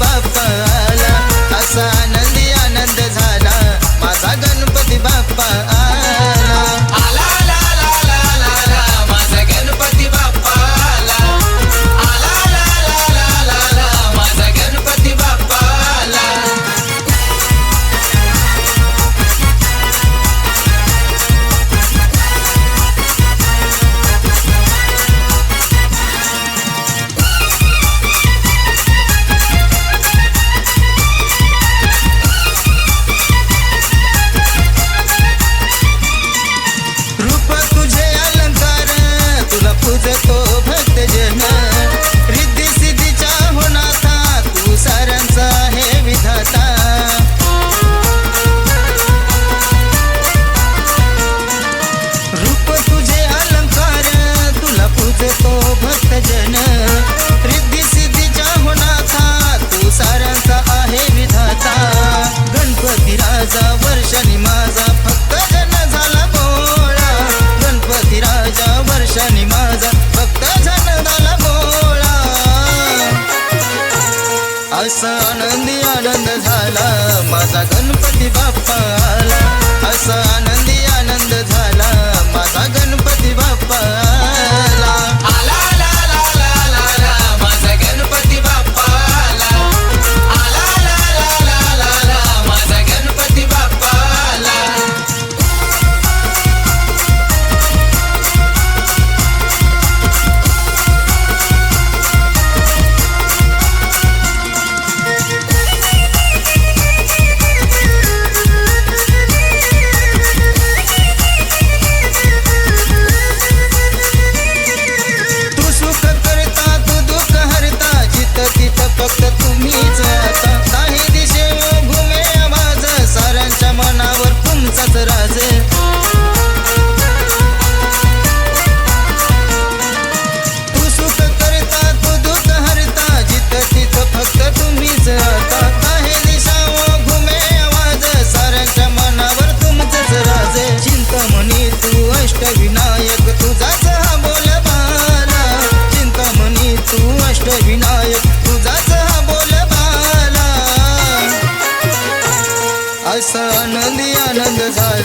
बापा असा आनंदी आनंद झाला. माझा गणपती बाप्पा आला असा आनंद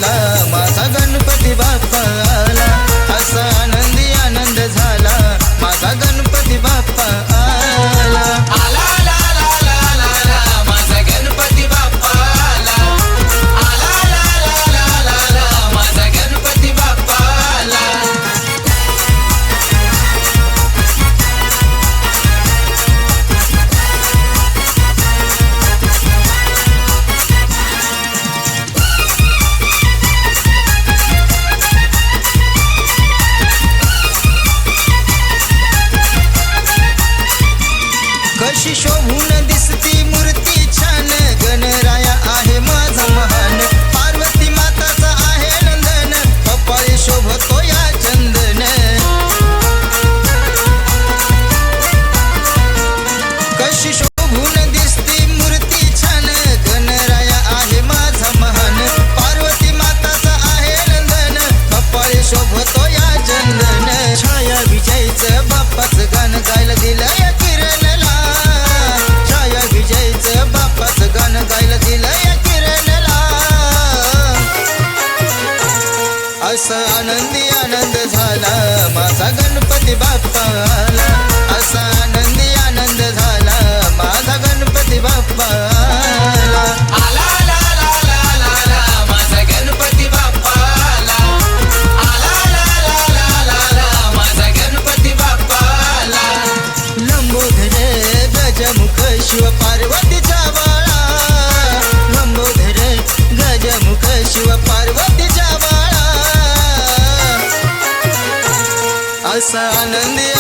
Love. শিশু ভুলে बस आनंद